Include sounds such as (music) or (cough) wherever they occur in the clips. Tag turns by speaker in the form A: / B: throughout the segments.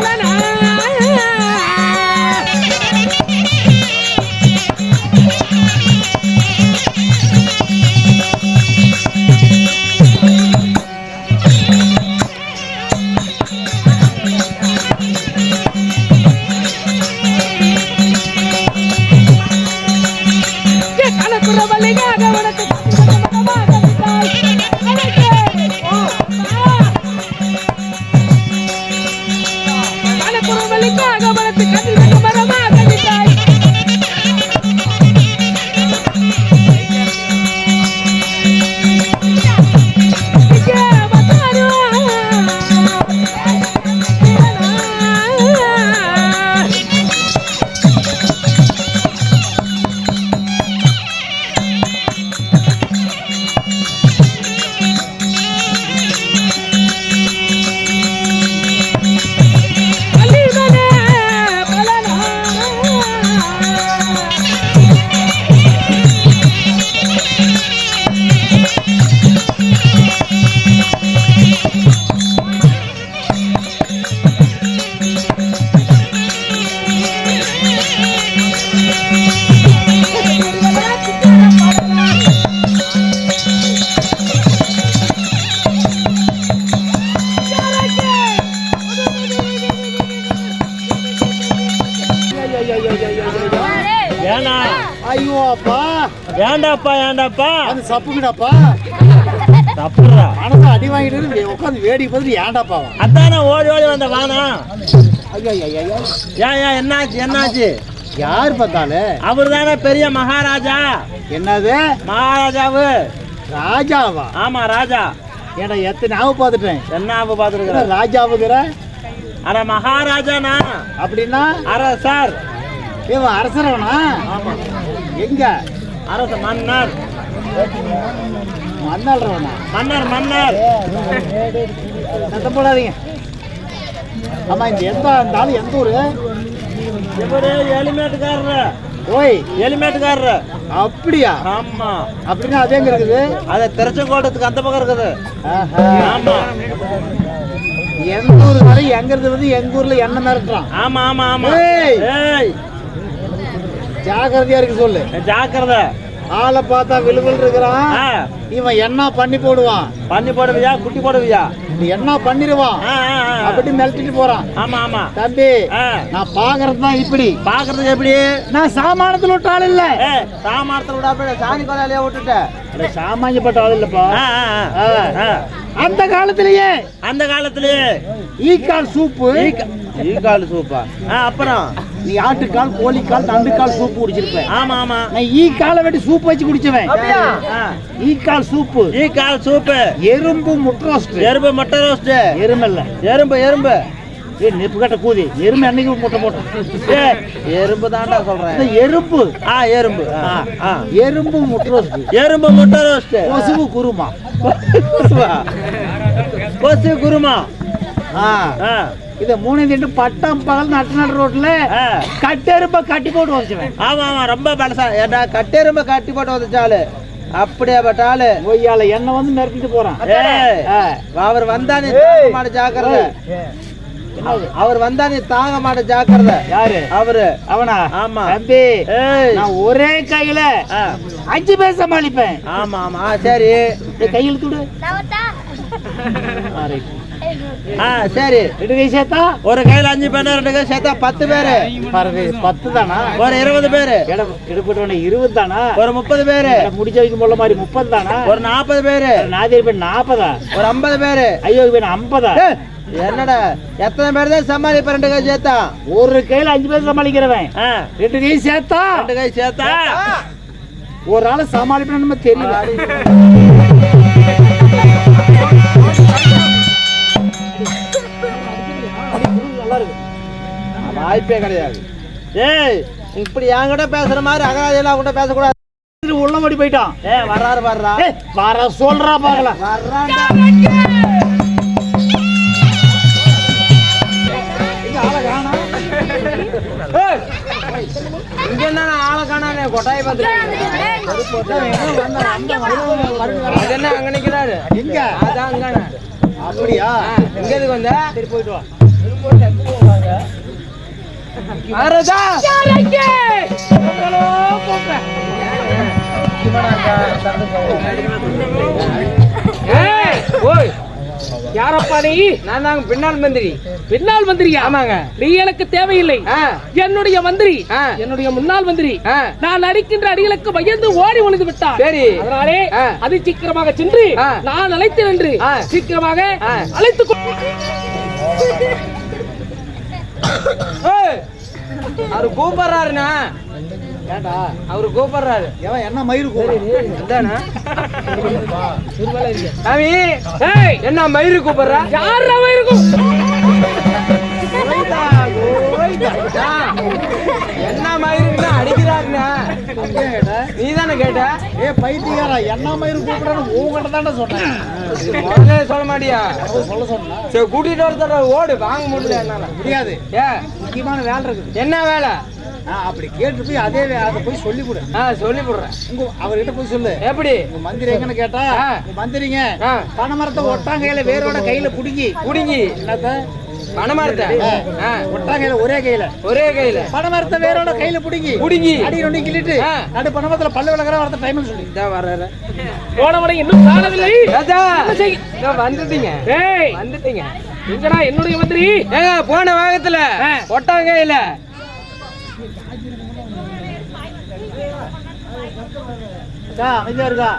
A: na
B: na na
A: அது சப்புங்கடாப்பா
B: தப்புடா
A: மனசை அடி வாங்கிட்டு உட்காந்து வேடிக்கை பார்த்துட்டு ஏன்டாப்பா
B: அதானே ஓடி ஓடி வந்த வானா?
A: ஐயோ ஐயோ
B: என்னாச்சு என்னாச்சு?
A: யார் பார்த்தாலும்
B: அவர் தானே பெரிய மகாராஜா?
A: என்னது?
B: மகாராஜாவு.
A: ராஜாவா?
B: ஆமா ராஜா.
A: ஏன்னா எத்தனை ஆவு பார்த்துட்டேன்?
B: என்ன ஆப்பு பாத்துருக்குற
A: என்ன ராஜாவுங்கிற
B: அட மகாராஜானா?
A: அப்படின்னா?
B: அரசர்.
A: இவன் அரசரவனா? எங்க?
B: அரச மன்னர்.
A: மன்னாள்றவனா
B: மன்னர் மன்னர்.
A: சத்தம் போடாதீங்க. ஆமா இந்த எந்த அந்த ஆளு எந்த ஊரு?
B: இவரு எலிமேட்டுக்காரரு
A: ஓய்.
B: எலிமேட்டுக்காரரு
A: அப்படியா?
B: ஆமா.
A: அப்படின்னா அது எங்க இருக்குது?
B: அது திருச்செங்கோட்டத்துக்கு அந்த பக்கம் இருக்குது. ஆமா.
A: எங்க ஊரு வரை எங்க இருந்து வந்து எங்க ஊர்ல என்ன மிரட்டுறான்
B: ஆமா ஆமா ஆமா.
A: ஜாக்கிரதையா இருக்கு சொல்லு.
B: ஜாக்கிரதை.
A: ஆளை பார்த்தா விழுவில் இருக்கிறான். இவன் என்ன பண்ணி போடுவான்?
B: பண்ணி போடுவியா? குட்டி போடுவியா?
A: நீ என்ன பண்ணிடுவான். அப்படி மிரட்டிட்டு போறான்.
B: ஆமா ஆமா.
A: தம்பி நான் பாக்குறது தான் இப்படி.
B: பாக்குறதுக்கு எப்படி?
A: நான் சாமானத்துல விட்ட ஆள் இல்ல.
B: சாமானத்தில் விடாம சாணி கொலையிலே விட்டுட்ட.
A: அட, சாமானியப்பட்ட ஆள் இல்லப்பா. அந்த காலத்திலேயே.
B: அந்த காலத்திலேயே.
A: ஈக்கால் சூப்பு.
B: ஈக்கால் சூப்பா? அப்புறம்?
A: நீ ஆட்டுக்கால் கோழிக்கால் நண்டுக்கால் சூப்பு குடிச்சிருப்ப.
B: ஆமா ஆமா.
A: நான் ஈ காலை வெட்டி சூப் வச்சு குடிச்சவன்.
B: ஆ.
A: ஈக்கால் சூப்பு.
B: ஈக்கால் சூப்பு.
A: எறும்பு முட்டை ரோஸ்ட்
B: எறும்பு முட்டை ரோஸ்ட்
A: எறும்பல்ல.
B: எறும்பு எறும்பு.
A: ஏ நெப்பு கட்ட கூதி. எறும்பு என்னைக்கு முட்டை போட்டோம்?
B: ஏ எறும்பு தான்டா சொல்றேன்.
A: இந்த எறும்பு.
B: ஆ எறும்பு. ஆ, ஆ.
A: எறும்பு முட்டை ரோஸ்ட்
B: எறும்பு முட்டை ரோஸ்ட்
A: கொசுவு குருமா.
B: கொசு குருமா?
A: ஆ.
B: ஆ,
A: இத மூணு திண்டு பட்டம் பகல் நட்டு நடு ரோட்ல
B: ஆ.
A: கட்டெருப்ப கட்டி போட்டு வச்சுவேன்
B: ஆமா ஆமா ரொம்ப பலசா ஏடா கட்டெரும்ப கட்டி போட்டு வந்துச்சாலு அப்படியே பட்டாலு
A: ஒய்யால என்ன வந்து மிரட்டிட்டு போறான்.
B: அவர் வந்தா நீ தாங்க மாட்ட ஜாக்கிரதை. அவர் வந்தா நீ தாங்க மாட்ட ஜாக்கிரதை.
A: யாரு?
B: அவரு.
A: அவனா?
B: ஆமா.
A: தம்பி நான் ஒரே கையில அஞ்சு பேர் சமாளிப்பேன்
B: ஆமா ஆமா. சரி.
A: கையில் துடு
B: ஆ சரி.
A: ரெண்டு கை சேர்த்தா?
B: ஒரு கையில அஞ்சு பேர் ரெண்டு கை சேர்த்தா பத்து பேரு.
A: பத்து தானா?
B: ஒரு இருபது பேரு.
A: இடம் எடுப்பட்டு இருபது தானா?
B: ஒரு முப்பது பேரு.
A: முடிச்ச வைக்கும் போல மாதிரி முப்பது தானா?
B: ஒரு நாற்பது பேரு.
A: நாதிரி பேர் நாற்பதா
B: ஒரு ஐம்பது பேரு.
A: ஐயோ பேர் ஐம்பதா?
B: என்னடா? எத்தனை பேர் தான் சமாளிப்ப ரெண்டு கை சேர்த்தா?
A: ஒரு கையில அஞ்சு பேர் சமாளிக்கிறவன். ரெண்டு கை சேர்த்தா?
B: ரெண்டு கை சேர்த்தா?
A: ஒரு ஆள் சமாளிப்பேன்னு நம்ம தெரியல.
B: வாய்ப்பே கிடையாது. ஏய் இப்படி என்கிட்ட பேசுற மாதிரி அகராஜெல்லாம் கூட பேசக்கூடாது.
A: உள்ள ஓடி போயிட்டான்.
C: ஏ வர்றாரு வர்றா.
A: வர சொல்றா பாக்கலாம் இங்க
C: இங்க என்ன ஆளை காணானே? கொட்டாய் பார்த்துட்டு என்ன அங்க நிக்கிறாரு?
A: எங்க
C: அதான் அங்கண்ணே
A: அப்படியா?
C: ஆ, இங்க எதுக்கு வந்த?
A: சரி போயிட்டு வா.
D: ஏய்,
C: ஓய்
D: யாரப்பா நீ?
C: நான் தாங்க பின்னால் மந்திரி.
D: பின்னால் மந்திரியா?
C: ஆமாங்க.
D: நீ எனக்கு தேவையில்லை. என்னுடைய மந்திரி. என்னுடைய முன்னாள் மந்திரி நான் அடிக்கின்ற அடிகளுக்கு பயந்து ஓடி ஒளிந்து விட்டார்.
C: சரி.
D: அதனாலே. அது சீக்கிரமாக சென்று. நான் அழைத்து நின்று. சீக்கிரமாக. அழைத்து
C: அவரு கூப்பிடுறாருண்ணா.
A: ஏண்டா
C: அவரு கூப்பிடுறாரு.
A: எவன் என்ன மயிறு கூப்பிடுறான்
C: சாமி
D: ஏய்
C: என்ன மயிறு கூப்பிடுறா?
D: யார் அவன் இருக்கும்
C: நீ தானே கேட்ட
A: ஏ பைத்தியாரா என்ன மயிறு கூப்பிடுறான்னு உங்ககிட்ட தானே சொன்னேன்
C: முதல்ல சொல்ல மாட்டியா
A: சொல்ல சொன்னா
C: சரி கூட்டிட்டு ஒருத்தர ஓடு வாங்க முடியல என்னால
A: முடியாது
C: ஏ
A: முக்கியமான வேலை இருக்குது
C: என்ன வேலை
A: அப்படி கேட்டு போய் அதே வே- அதை போய் சொல்லி கொடு
C: ஆ சொல்லி கொடுறேன்
A: உங்க அவர்கிட்ட போய் சொல்லு
C: எப்படி
A: உங்க மந்திரி எங்கன்னு கேட்டா மந்திரிங்க
C: ஆ.
A: பனைமரத்தை ஒட்டாங்கையில வேரோட கையில புடுங்கி
C: குடிங்கி
A: என்னத்த
C: பணமரத்தை. ஆ,
A: ஒட்டாங்கையில ஒரே கையில.
C: ஒரே கையில.
A: பனைமரத்தை வேரோட கையில புடுங்கி.
C: புடுங்கி.
A: அடி ரெண்டு கிள்ளிட்டு
C: ஆ.
A: நடு பனைமரத்துல பல்லு விளக்குற வரத்த டைம் சொல்லி.
C: இதான் வர்றாரு.
D: போனவனை இன்னும் காணவில்லை.
C: ராஜா. வந்துட்டீங்க.
D: ஏய்.
C: வந்துட்டீங்க.
D: எங்கடா என்னுடைய மந்திரி?
C: ஏங்க போன வேகத்துல. ஒட்டாங்கையில
A: அமைதியா இருக்கா?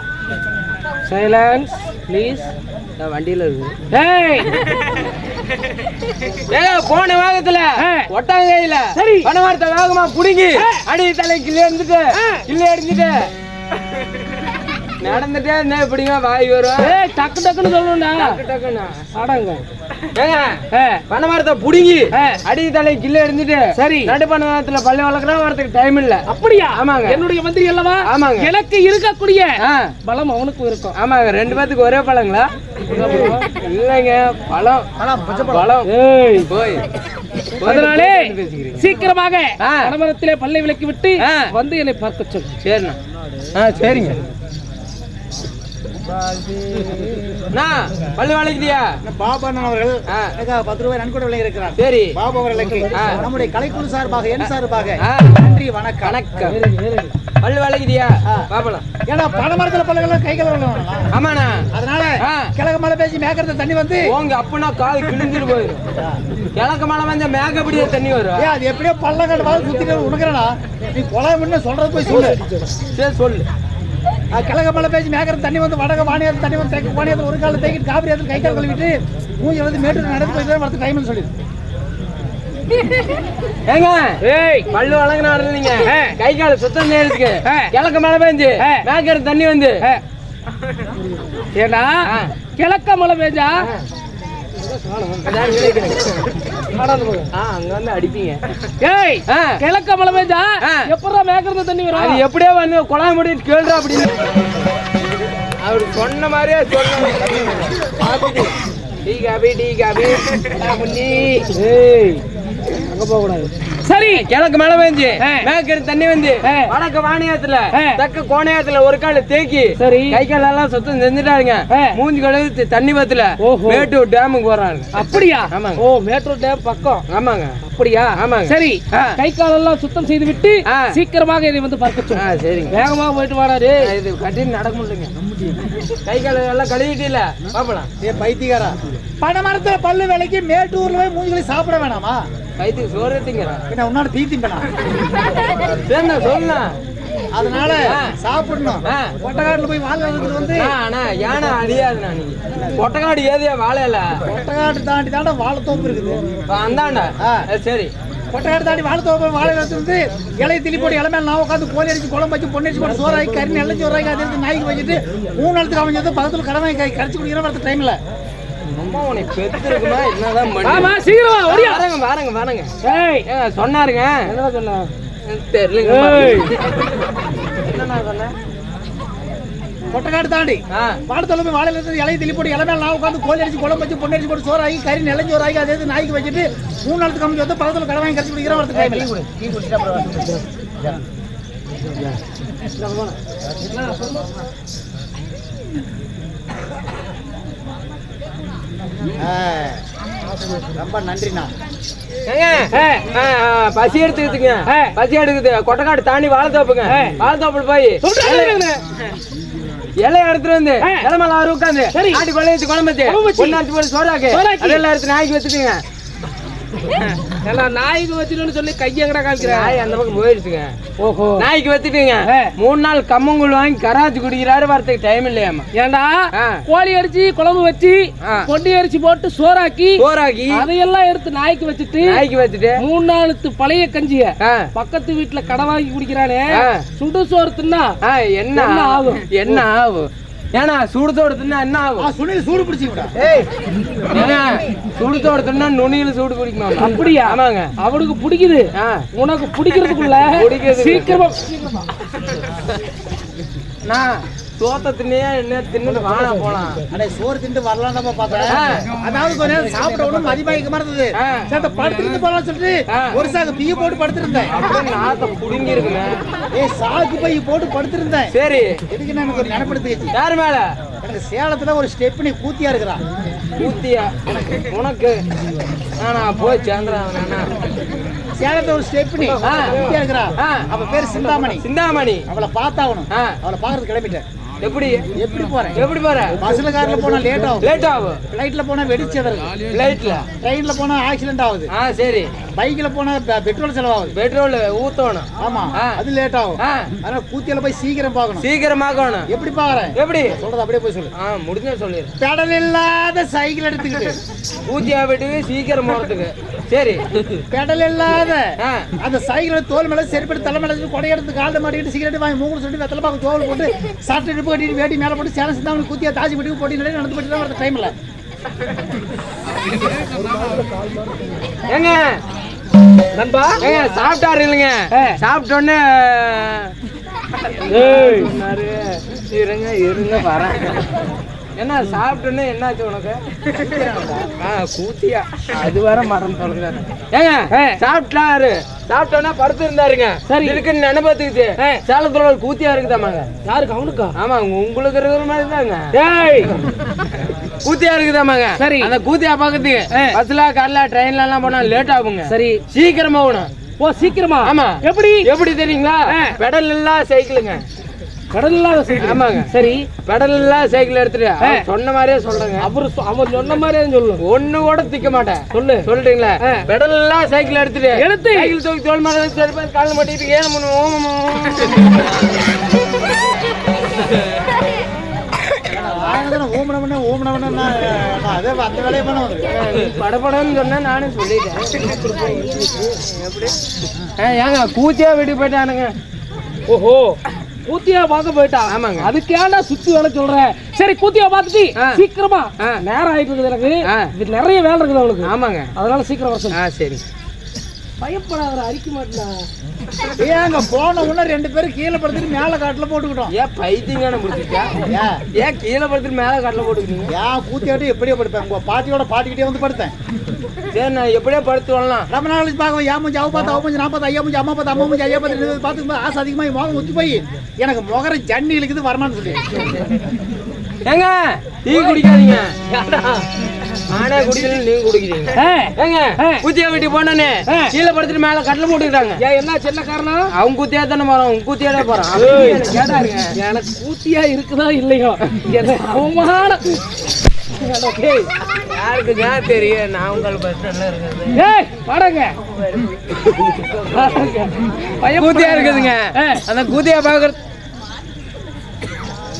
D: சைலன்ஸ் ப்ளீஸ்
C: வண்டியில இருக்கு.
D: ஏய்.
C: ஏங்க (laughs) போன வேகத்துல. ஒட்டாங்கையில
D: சரி.
C: பணமரத்தை வேகமா புடுங்கி. அடி தலை கிள்ளி இருந்துட்டு
D: ஆ.
C: கிள்ளி அடிச்சுட்டு நடந்துட்டே இருந்தா எப்படிங்க வாய் வரும்?
D: ஏய் டக்கு டக்குன்னு சொல்லணும்டா
C: டக்கு டக்குன்னு.
D: அடங்க.
C: ஏங்க
D: ஏ.
C: பனைமரத்தை புடுங்கி. அடி தலை கிள்ளி எடுத்துட்டு
D: சரி.
C: நடு பணமரத்துல பள்ளி வளர்க்குறோம் வரதுக்கு டைம் இல்ல.
D: அப்படியா?
C: ஆமாங்க.
D: என்னுடைய மந்திரி அல்லவா?
C: ஆமாங்க.
D: எனக்கு இருக்கக்கூடிய பலம் அவனுக்கும் இருக்கும்.
C: ஆமாங்க ரெண்டு பேத்துக்கு ஒரே பழங்களா? இல்லைங்க பழம்
A: பழம்,
C: பழம்
D: ஏய்.
C: போய்.
D: அதனாலே சீக்கிரமாக
C: ஆ.
D: கணவரத்திலே பல்லை விலக்கி விட்டு. வந்து என்னை பார்க்க சொல்
C: சரிண்ணா. ஆ சரிங்க. பல்லு வளைக்குதியா
A: பாபு அவர்கள் பத்து ரூபாய் நன்கொடை விலை இருக்கிறார்.
C: சரி.
A: பாபு அவர்களுக்கு. நம்முடைய கலைக்குழு சார்பாக என் சார்பாக. நன்றி வணக்கம்.
C: வணக்கம். பல்லு வளைக்குதியா. பாப்பலாம்
A: ஏன்னா பனைமரத்துல பல்லுகள் கை வேணாம்.
C: ஆமாண்ணா.
A: அதனால. கிழக்கு மலை பேசி மேக்கறத தண்ணி வந்து
C: போங்க அப்பனா கால் கிழிஞ்சிட்டு போயிடும். கிழக்கு மலை வந்த மேகப்படியே தண்ணி வரும்.
A: அது எப்படியோ பள்ளக்காடு வாழ சுத்திட்டு உனக்குறா நீ கொலை முன்ன சொல்றது போய் சொல்லு.
C: சரி சொல்லு.
A: கிழக்கு மலை பேசி மேக்கறது தண்ணி வந்து வடக்க வாணியத்தில் தண்ணி வந்து தெற்கு வாணியத்தில் ஒரு கால தேக்கிட்டு காவிரி ஆத்துல கை கால் கழுவிட்டு மூஞ்சி வந்து மேட்டூர் நடந்து போயிட்டு வரது டைம்னு சொல்லி
C: ஏங்க
D: ஏய்
C: பல்லு வழங்கினாரு நீங்க. கை கால் சுத்தம்
D: ஆ.
C: கிழக்கு மழை பெஞ்சு
D: ஆ.
C: மேய்க்கிற தண்ணி வந்து
D: ஏ. ஏண்டா
C: ஆ.
D: கிழக்க மழை பெஞ்சா
C: அங்க வந்து அடிப்பீங்க.
D: ஏய். கிழக்க மழை பெஞ்சா. எப்படா மேய்க்கிறது தண்ணி
C: அது
D: வரும்
C: எப்படியோ வந்து குழாய் முடிட்டு கேள்றா அப்படின்னு. அவர் சொன்ன மாதிரியே சொன்ன டீ காபி டீ காபி.
D: ஏய் அங்க போக கூடாது சரி
C: கிழக்கு மழை பெஞ்சு. மேய்க்கிற தண்ணி வந்து. வடக்கு வாணியத்துல
D: ஆ.
C: தெற்கு கோணையத்துல ஒரு கால் தேக்கி
D: சரி
C: கை கால் எல்லாம் சுத்தம் செஞ்சுட்டாருங்க. மூஞ்சி கழுவு தண்ணி பத்துல. மேட்டூர் டேமுக்கு போறாங்க
D: அப்படியா
C: ஆமாங்க.
D: ஓ மேட்டூர் டேம் பக்கம்
C: ஆமாங்க
D: அப்படியா
C: ஆமாங்க.
D: சரி. கை காலெல்லாம் சுத்தம் செய்து விட்டு. சீக்கிரமாக இதை வந்து பார்க்க
C: சரிங்க
D: வேகமா போயிட்டு வாடா டேய்
C: இது கட்டி நடக்க முடியலங்க கை கால் எல்லாம் கழுவிட்டு இல்ல பாப்பலாம்
A: ஏ பைத்தியக்காரா பனைமரத்துல பல்லு விலைக்கு மேட்டூர்ல போய் மூஞ்சிகளை சாப்பிட வேணாமா
C: வயிற்றுக்கு சோறு திங்கிறேன்
A: என்ன உன்னால தீத்திம்பனா
C: சரிண்ணா சொல்லலாம்
A: அதனால. சாப்பிடணும். கொட்டக்காட்டுல போய் வாழ் வளர்த்துட்டு வந்து
C: அண்ணா யானை அடியாதுண்ணா நீ. கொட்டக்காடு ஏதியா வாழையில.
A: கொட்டக்காட்டு தாண்டி தாண்ட வாழைத்தோப்பு இருக்குது.
C: அந்தாண்டா. சரி.
A: கொட்டக்காட்டு தாண்டி வாழைத்தோப்பு போய் வாழை வந்து இலையை திளி போட்டு இலை மேல நான் உட்காந்து கோழி அடிச்சு குழம்பு வச்சு பொண்ணு அடிச்சு போட்டு சோறாக்கி கறி நல்ல சோறாக்கி அதை எடுத்து நாய்க்கு வச்சுட்டு மூணு அவன் வந்து பக்கத்துல கடமை கடிச்சு குடிக்கிற வரது டைம்ல
C: அம்மா உன்னை பெத்துருக்குமா? என்னதான்
D: ஆமா சீக்கிரம் ஓடியா.
C: வாரங்க வாரங்க வாரங்க.
D: ஏய்.
C: சொன்னாருங்க.
D: என்ன சொன்ன?
C: தெரியலங்க. என்னண்ணா சொன்னேன்
A: கொட்டக்காடு தாண்டி.
C: ஆ.
A: பாடத்துல போய் வாழையில இருந்து இலையை திலி போட்டு இலை மேல நான் உட்காந்து கோழி அடிச்சு குழம்பு வச்சு பொண்ணு அடிச்சு போட்டு சோறு ஆகி கறி நிலஞ்சோறு ஆகி அதே நாய்க்கு வச்சுட்டு மூணு நாளுக்கு கம்மி வந்து பக்கத்துல கடை வாங்கி கடிச்சு குடிக்கிற வரது டைம் இல்லை ரொம்ப நன்றிண்ணா
C: பசி எடுத்துக்குதுங்க பசி எடுக்குது கொட்டக்காடு தாண்டி வாழைத்தோப்புங்க வாழைத்தோப்புல போய் இலைய எடுத்துட்டு வந்து இலை மேல உட்காந்து ஆட்டு கொள்ளை வச்சு குழம்பு வச்சு ஒன்னு போட்டு சோறாக்கு அதெல்லாம் எடுத்து நாய்க்கு வச்சுக்கோங்க
D: எல்லாம் நாய்க்கு வச்சுட்டு சொல்லி காமிக்கிறேன்
C: நாய் அந்த பக்கம் போயிடுச்சுங்க.
D: ஓஹோ.
C: நாய்க்கு வச்சுட்டுங்க மூணு நாள் கம்மங்கூழ் வாங்கி கராச்சி குடிக்கிறாரு வரதுக்கு டைம் இல்லையாமா
D: ஏண்டா. கோழி அடிச்சு குழம்பு வச்சு
C: ஆ.
D: பொட்டி அரிசி போட்டு சோறாக்கி
C: சோறாக்கி.
D: அதையெல்லாம் எடுத்து நாய்க்கு வச்சுட்டு
C: நாய்க்கு வச்சுட்டு.
D: மூணு நாளுக்கு பழைய கஞ்சிய பக்கத்து வீட்டுல கடை வாங்கி குடிக்கிறானே. சுடு சோறு தின்னா
C: என்ன?
D: ஆகும்?
C: என்ன ஆகும்? ஏன்னா சுடுதோடு தின்னா என்ன ஆகும்?
A: சுனில் சூடு பிடிச்சி விடா.
C: ஏங்க, சுடுதோடு தின்னா நுனியில சூடு பிடிக்குமா?
D: அப்படியா?
C: ஆமாங்க.
D: அவனுக்கு பிடிக்குது. உனக்கு பிடிக்கிறதுக்குள்ள
C: பிடிக்கிறது.
D: சீக்கிரமா.
C: நான் சோத்த தின்னையா என்ன தின்னு வானா போலாம்.
A: அடே சோறு திண்டு வரலாம் நம்ம பார்த்தேன்
C: ஆ.
A: அதாவது கொஞ்ச நேரம் சாப்பிட ஒண்ணும் மதிமயக்கமா இருந்தது
C: ஆ.
A: சரி, அந்த படுத்துட்டு போலாம் சொல்லிட்டு. ஒரு சாக்கு பீ போட்டு படுத்திருந்தேன்.
C: நாத்த புடுங்கி இருக்குங்க
A: ஏய் சாக்கு பை போட்டு படுத்திருந்தேன்.
C: சரி.
A: எதுக்கு நான் ஒரு நினைப்படுத்து
C: யார் மேல?
A: எனக்கு சேலத்துல ஒரு ஸ்டெப்னி கூத்தியா இருக்கிறான்
C: ஊத்தியா உனக்கு. நானா போய் சேர்ந்துறேன் நானா
A: சேலத்துல ஒரு ஸ்டெப்னி. கூத்தியா இருக்கிறா. அவ பேர் சிந்தாமணி.
C: சிந்தாமணி.
A: அவளை பார்த்தாகணும். அவளை பார்க்கறது கிளம்பிட்டேன்.
C: எப்படி?
A: எப்படி போறேன்
C: எப்படி போற?
A: பஸ்ல கார்ல போனா லேட் ஆகும்.
C: லேட் ஆகும்.
A: ஃபிளைட்ல போனா வெடிச்சது
C: லைட்ல
A: ட்ரெயின்ல போனா ஆக்சிடென்ட் ஆகுது.
C: ஆ சரி.
A: பைக்ல போனா பெட்ரோல் செலவாகுது.
C: பெட்ரோல் ஊத்தணும்.
A: ஆமா. அது லேட் ஆகும்.
C: ஆ.
A: அதனால கூத்தியில போய் சீக்கிரம் பார்க்கணும்.
C: சீக்கிரமாக்கணும்
A: எப்படி பாக்குறேன்
C: எப்படி?
A: சொல்றது அப்படியே போய் சொல்லு.
C: ஆ முடிஞ்ச சொல்லிடு.
A: பெடல் இல்லாத சைக்கிள் எடுத்துக்கிட்டு.
C: ஊத்தியா வீட்டுக்கு சீக்கிரம் போறதுக்கு. சரி.
A: பெடல் இல்லாத
C: ஆ.
A: அந்த சைக்கிள் தோல் மேல செருப்படி தலை மேல கொடை எடுத்து காலை மாட்டிக்கிட்டு சிகரெட் வாங்கி மூணு சொல்லிட்டு வெத்தலை பாக்கு தோல் போட்டு சாப்பிட்டு இடுப்பு கட்டிட்டு வேட்டி மேல போட்டு சேலம் சிந்தாமணி கூத்தியா தாஜி வீட்டுக்கு போட்டி நடந்து நடந்து போயிட்டு தான் வரது டைம் இல்ல
C: ஏங்க.
D: நண்பா?
C: ஏங்க சாப்பிட்டாரு இல்லைங்க. சாப்பிட்டோன்னே இருங்க இருங்க வரேன். என்ன சாப்பிட்டோன்னே என்னாச்சு உனக்கு? ஆ கூத்தியா அது வர மரம் தொடர்ந்தாரு ஏங்க சாப்பிட்டாரு சாப்பிட்டோன்னா படுத்து இருந்தாருங்க
D: சரி.
C: இருக்குன்னு நினைப்பத்துக்குச்சு சேலத்துல ஒரு கூத்தியா இருக்குதாமாங்க.
D: யாருக்கு? அவனுக்கா?
C: ஆமா உங்களுக்கு இருக்கிற மாதிரி தாங்க
D: ஏய்.
C: கூத்தியா இருக்குதாமாங்க.
D: சரி.
C: அந்த கூத்தியா பாக்கிறதுக்கு பஸ்ல கார்ல ட்ரெயின்ல எல்லாம் போனா லேட் ஆகுங்க.
D: சரி.
C: சீக்கிரமா போகணும்.
D: ஓ சீக்கிரமா?
C: ஆமா.
D: எப்படி?
C: எப்படி தெரியுங்களா? பெடல் இல்லா சைக்கிளுங்க
D: கடல் இல்லாத சைக்கிள்.
C: ஆமாங்க.
D: சரி.
C: பெடல் இல்லா சைக்கிள் எடுத்துட்டு அவர் சொன்ன மாதிரியே சொல்றேங்க.
D: அவரு அவன் சொன்ன மாதிரியே சொல்லு.
C: ஒண்ணு கூட திக்க மாட்டேன்.
D: சொல்லு.
C: சொல்றீங்களா? பெடல் இல்லா சைக்கிள் எடுத்துட்டு
D: எடுத்து.
C: சைக்கிள் தூக்கி தோல் மேல கால்ல மாட்டிட்டு ஏன்
A: ஓமனவன ஓமனவன அதே அந்த வேலையை பண்ண வந்து
C: படப்படன்னு சொன்னா நானே சொல்லிட்டேன். எப்படி ஆ, ஏங்க கூத்தியா வீட்டுக்கு போயிட்டானுங்க
D: ஓஹோ. கூத்தியா பார்க்க போயிட்டா.
C: ஆமாங்க.
D: அதுக்கு ஏன்டா சுத்தி வேலை சொல்ற? சரி கூத்தியா பார்த்துட்டு. சீக்கிரமா. நேரம் ஆயிட்டு இருக்குது எனக்கு. நிறைய வேலை இருக்குது அவனுக்கு
C: ஆமாங்க.
D: அதனால சீக்கிரம் வர சொல்லு. பயப்படாத அரிக்க மாட்டா
A: ஏன் அங்க போன உடனே ரெண்டு பேரும் கீழே படுத்துட்டு மேல காட்டுல போட்டுக்கிட்டோம்.
C: ஏன் பைத்தியங்கான முடிச்சிச்சா
A: ஏன்
C: ஏன் கீழே படுத்துட்டு மேல கட்டில போட்டுக்கிறீங்க
A: ஏன் கூத்தியாட்டி எப்படியோ படுப்பேன். உங்க பாட்டியோட பாட்டிக்கிட்டே வந்து படுத்தேன்.
C: சரி நான் எப்படியோ படுத்து வரலாம்.
A: ரொம்ப நாள் கழிச்சு பார்க்க யா மூஞ்சி அவ பார்த்து அவ மூஞ்சி நான் பார்த்து ஐயா மூஞ்சி அம்மா பார்த்து அம்மா மூஞ்சி ஐயா பார்த்து பார்த்து ஆசை அதிகமாக மோகம் முத்தி போய் எனக்கு முகர ஜன்னி இழுக்குது வரமான்னு சொல்லி.
C: ஏங்க டீ குடிக்காதீங்க. நானே குடிக்கல நீங்க குடிக்கிறீங்க. ஏங்க. குத்தியா வீட்டுக்கு போனோன்னே
D: ஆ.
C: கீழே படுத்துட்டு மேல கட்டில போட்டுக்கிறாங்க
D: ஏன் என்ன சின்ன காரணம்?
C: அவங்க குத்தியா தானே போறோம் உங்க குத்தியாடே போறோம் கேட்டாருங்க.
D: எனக்கு கூத்தியா இருக்குதா இல்லையோ? ஏய்,
C: யாருக்கு தான் தெரியும்? நான் உங்கள் பஸ் ஸ்டாண்ட்ல இருக்கிறது.
D: ஏய்.
C: கூத்தியா இருக்குதுங்க. அந்த கூத்தியா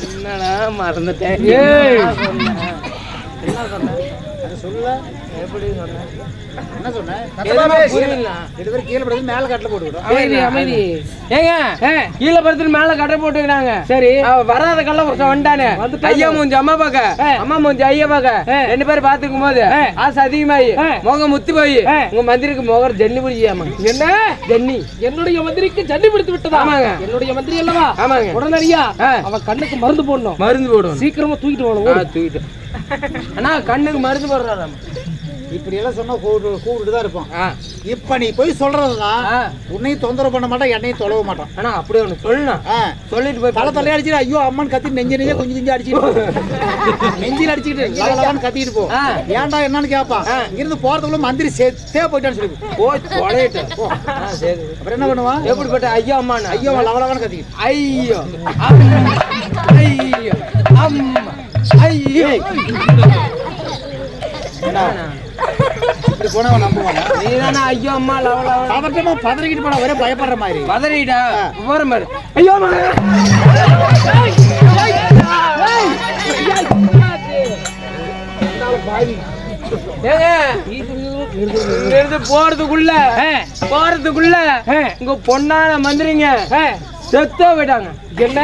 C: என்னடா மறந்துட்டேன்.
D: ஏய்.
C: என்ன?
A: சொல்ல
C: எப்படி சொன்னேன்?
A: என்ன சொன்னேன்
C: எதுவுமே புரியல
A: இது வரை கீழே படுறது மேல கட்டில போட்டுக்கிறோம்
D: அமைதி அமைதி
C: ஏங்க கீழே படத்துல மேல கடை போட்டுக்கிறாங்க
D: சரி.
C: வராத கள்ள ஒருத்தன் வந்துட்டானே. ஐயா மூஞ்சி அம்மா பாக்க. அம்மா மூஞ்சி ஐயா பாக்க. ரெண்டு பேரும் பாத்துக்கும் போது. ஆசை அதிகமாயி. முகம் முத்தி போய். உங்க மந்திரிக்கு முகம் ஜென்னி பிடிச்சியாமா?
D: என்ன?
C: ஜென்னி
D: என்னுடைய மந்திரிக்கு ஜன்னி பிடித்து விட்டதா?
C: ஆமாங்க.
D: என்னுடைய மந்திரி அல்லவா?
C: ஆமாங்க.
D: உடனடியா. அவன் கண்ணுக்கு மருந்து போடணும்.
C: மருந்து போடுவோம்
D: சீக்கிரமா தூக்கிட்டு போகணும்
C: தூக்கிட்டு. அண்ணா கண்ணுக்கு மருந்து போடுறாராம்.
A: இப்படி எல்லாம் சொன்னா கூப்பிட்டு கூப்பிட்டு தான் இருப்போம் இப்ப நீ போய் சொல்றதுதான். உன்னையும் தொந்தரவு பண்ண மாட்டான் என்னையும் தொலைவ மாட்டான்.
C: அண்ணா அப்படியே ஒண்ணு சொல்லணும். சொல்லிட்டு போய்
A: தலை தலையை அடிச்சுட்டு ஐயோ அம்மன் கத்தி நெஞ்சு நெஞ்சே கொஞ்சம் நெஞ்சு அடிச்சுட்டு நெஞ்சில் அடிச்சுக்கிட்டு (laughs) கத்திக்கிட்டு போ. ஏன்டா என்னன்னு கேட்பான்
C: ஆ.
A: இங்கிருந்து போறதுக்குள்ள மந்திரி செத்தே போயிட்டான்னு சொல்லி.
C: போய் தொலையிட்டு
A: அப்புறம் என்ன பண்ணுவான்?
C: எப்படிப்பட்ட ஐயோ அம்மா
A: ஐயோ லவலவான்னு கத்திக்கிட்டு.
C: ஐயோ. ஐயோ. அம்மா ஐயோ ஐயோ அம்மா லவ லவ
A: பதட்டமா பதறிக்கிட்டு போனா ஒரே பயப்படுற மாதிரி
C: பதறிடா போற மாதிரி ஐயோ இருந்து போறதுக்குள்ள போறதுக்குள்ள உங்க பொண்ணான மந்திரிங்க செத்தே போயிட்டாங்க.
D: என்ன?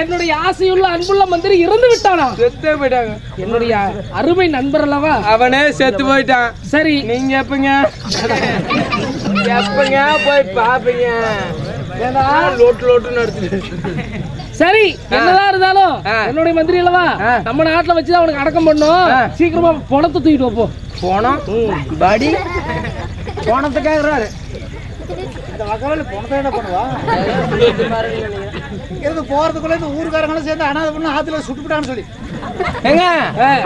D: என்னுடைய ஆசையுள்ள அன்புள்ள மந்திரி இறந்து விட்டானா?
C: செத்தே போயிட்டாங்க.
D: என்னுடைய அருமை நண்பர் அல்லவா?
C: அவனே செத்து போயிட்டான்.
D: சரி.
C: நீங்க எப்பங்க? எப்பங்க போய் பாப்பீங்க? லோட்டு லோட்டு நடத்துட்டு
D: சரி என்னதான் இருந்தாலும். என்னுடைய மந்திரி அல்லவா?
C: ஆ.
D: நம்ம நாட்டுல வச்சுதான் அவனுக்கு அடக்கம் பண்ணும். சீக்கிரமா பணத்தை தூக்கிட்டு வா போ
C: போனோம் படி?
A: வக்கவால போனதை என்ன பண்ணுவா? (laughs) இருந்து போறதுக்குள்ள இந்த ஊருக்காரங்களும் சேர்ந்து அனாதை பண்ண ஆத்துல சுட்டுவிட்டான்னு சொல்லி.
C: எங்க?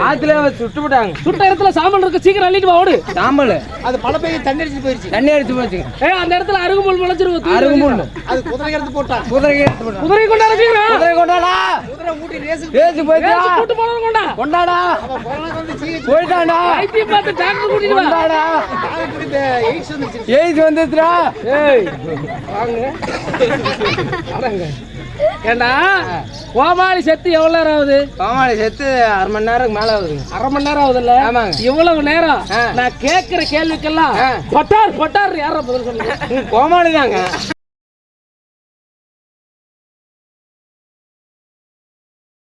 C: ஆத்துல சுட்டு விட்டாங்க
D: சுட்ட இடத்துல சாம்பல் இருக்கு சீக்கிரம் அள்ளிட்டு வா ஓடு.
C: சாம்பல்.
A: அது மழை பெய்ய தண்ணி அடிச்சு போயிருச்சு.
C: தண்ணி அடிச்சு போச்சுங்க
D: ஏ அந்த இடத்துல அருகுமுள் முளைச்சிருக்கு
C: அருகுமுள்
A: அது குதிரை எடுத்து போட்டான்
C: குதிரைக்கு எடுத்து போட்டாங்க.
D: குதிரை கொண்டாட சீக்கிரம்.
C: குதிரை கொண்டாடா.
A: குதிரை ஊட்டி
C: பேச்சு போயிட்டா
D: ஏச்சு கூட்டு போனது கொண்டா.
C: கொண்டாடா. போயிட்டாடா
D: வைத்தியம் பார்த்து டாக்டர் கூட்டிட்டு வா.
C: கொண்டாடா.
A: எய்ட்ஸ் வந்துருச்சு.
C: ஏஜ் வந்துச்சுடா
D: ஏய் வாங்க. வரங்க ஏண்டா கோமாளி செத்து எவ்வளவு நேரம் ஆகுது
C: காமாளி செத்து அரை மணி நேரம் மேல ஆகுதுங்க
D: அரை மணி நேரம் ஆகுதுல்ல
C: ஆமாங்க.
D: இவ்வளவு நேரம். நான் கேட்கிற கேள்விக்கெல்லாம். பட்டார் பட்டார் யாரா பதில் சொல்லுங்க
C: கோமாளி தாங்க